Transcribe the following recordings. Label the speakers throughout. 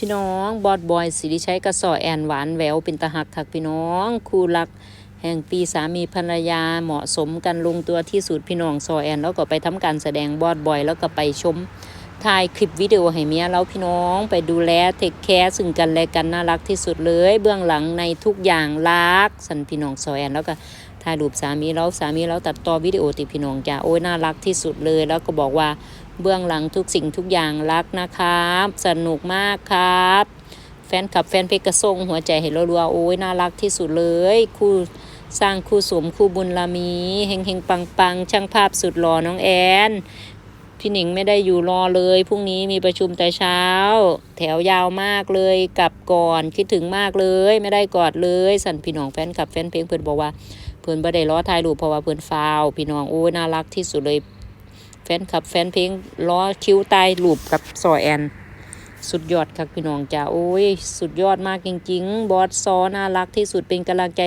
Speaker 1: พี่น้องบอดบอยสิริชัยกระสอแอนหวานแหววเป็นตาหักคักพี่น้อง คู่รัก แห่งปีสามีภรรยาเหมาะสมกันลงตัวที่สุดพี่น้องซอแอน แล้วก็ไปทำการแสดงบอดบอย แล้วก็ไปชมถ่ายคลิปวิดีโอให้เมียแล้วพี่น้องไปดูแลเทคแคร์ซึ่งกันและกันน่ารักที่สุดเลย เบื้องหลังในทุกอย่างรักสันพี่น้องซอแอนแล้วก็ถ่ายรูปสามีแล้วสามีแล้วตัดต่อวิดีโอติดพี่น้องจ้าโอ้ยน่ารักที่สุดเลย แล้วก็บอกว่า เบื้องหลังทุกสิ่งทุกอย่างรักนะครับ สนุกมากครับ แฟนคลับแฟนเพลงกระส่งหัวใจเห็นรัวๆโอ้ยน่ารักที่สุดเลยคู่สร้างคู่สมคู่บุญลามีเฮงเฮงปังปังช่างภาพสุดหล่อน้องแอนพี่หนิงไม่ได้อยู่รอเลยพรุ่งนี้มีประชุมแต่เช้า แถวยาวมากเลยกลับก่อนคิดถึงมากเลย ไม่ได้กอดเลย สั่นพี่น้องแฟนคลับแฟนเพลงเพื่อนบอกว่าเพื่อนบ่ได้ล้อถ่ายรูปเพราะว่าเพื่อนฟาว พี่น้องโอ้ยน่ารักที่สุดเลย แฟนคลับแฟนเพลงล้อคิ้วใต้รูปกับซอแอน สุดยอดครับพี่น้องจ้าโอ้ย สุดยอดมากจริง ๆ บอสซอน่ารักที่สุดเป็นกำลังใจ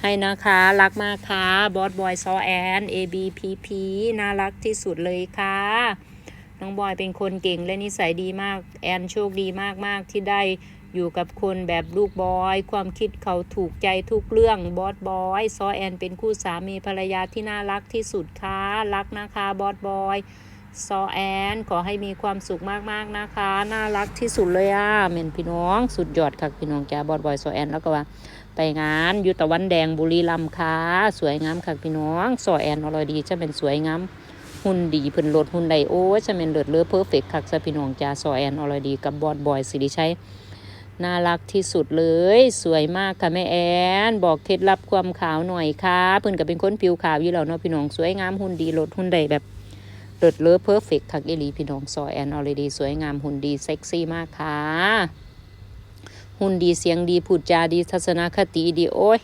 Speaker 1: ให้นะคะ รักมากค่ะบอสบอยซอแอน ABPP น่ารักที่สุดเลยค่ะน้องบอยเป็นคนเก่งและนิสัยดีมาก แอนโชคดีมากๆที่ได้ อยู่กับคนแบบลูกบอย ความคิดเขาถูกใจทุกเรื่องบอสบอยซอแอนเป็นคู่สามีภรรยาที่น่ารักที่สุดค่ะรักนะคะบอสบอยซอแอน ขอให้มีความสุขมากๆนะคะ น่ารักที่สุดเลยอะเมนพี่น้องสุดยอดค่ะพี่น้องจ้าบอดบอยซอแอน แล้วก็ว่า ไปงานอยุตะวันแดงบุรีรัมย์ค่ะสวยงามค่ะพี่น้องซอแอนอร่อยดีจะเป็นสวยงามหุ่นดีเพิ่นลดหุ่นใดโอ้ยจะเป็นเลิศเลือเพอร์เฟกต์คักซะพี่น้องจ้าซอแอนอร่อยดีกับบอดบอยสิริชัย น่ารักที่สุดเลย สวยมากค่ะแม่แอน บอกเคล็ดลับความขาวหน่อยค่ะเพื่อนก็เป็นคนผิวขาวอยู่แล้วเนาะพี่น้องสวยงามหุ่นดีลดหุ่นใดแบบเลิศเลอเพอร์เฟกคักอีหลีพี่น้องซอยแอนออลดีสวยงามหุ่นดีเซ็กซี่มากค่ะหุ่นดีเสียงดีพูดจาดีทัศนคติดีโอ้ย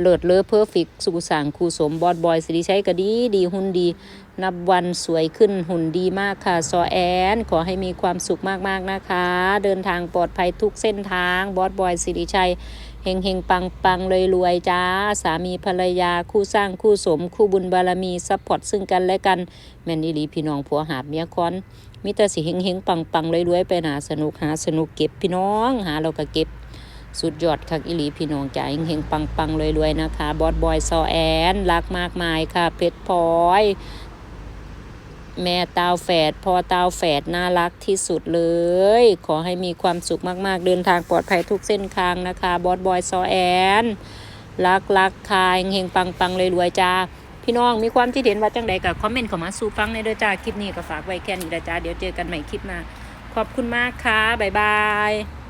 Speaker 1: เลิศเลอเพอร์เฟกสู่สางคูสมบอดบอยสิริชัยก็ดีดีหุ่นดี นับวันสวยขึ้นหุ่นดีมากค่ะ ซอแอน ขอให้มีความสุขมาก ๆ นะคะ เดินทางปลอดภัยทุกเส้นทางบอสบอยสิริชัยเฮงเฮงปังปังเลยรวยจ้า สามีภรรยาคู่สร้างคู่สม คู่บุญบารมีซัพพอร์ตซึ่งกันและกัน แม่นอีหลีพี่น้องผัวหาบเมียคอนมิต่สิเฮงเฮงปังปังเลยรวยไปหาสนุกหาสนุกเก็บพี่น้องหาเราก็เก็บ สุดยอดคักอีหลีพี่น้องจ่าเฮงเฮงปังปังเลยรวยนะคะ บอสบอยซอแอน รักมากมายค่ะ เพชรพลอย แม่ตาวแฝดพ่อตาวแฝดน่ารักที่สุดเลย ขอให้มีความสุขมากๆ เดินทางปลอดภัยทุกเส้นทางนะคะ บอสบอยซอแอน รักรักคายเฮงปังปังเลยรวยจ้าพี่น้องมีความคิดเห็นว่าจังใดกับคอมเมนต์เข้ามาสู่ฟังในเด้อจ้าคลิปนี้ก็ฝากไว้แค่นี้ละจ้าเดี๋ยวเจอกันใหม่คลิปหน้าขอบคุณมากค่ะบ๊ายบาย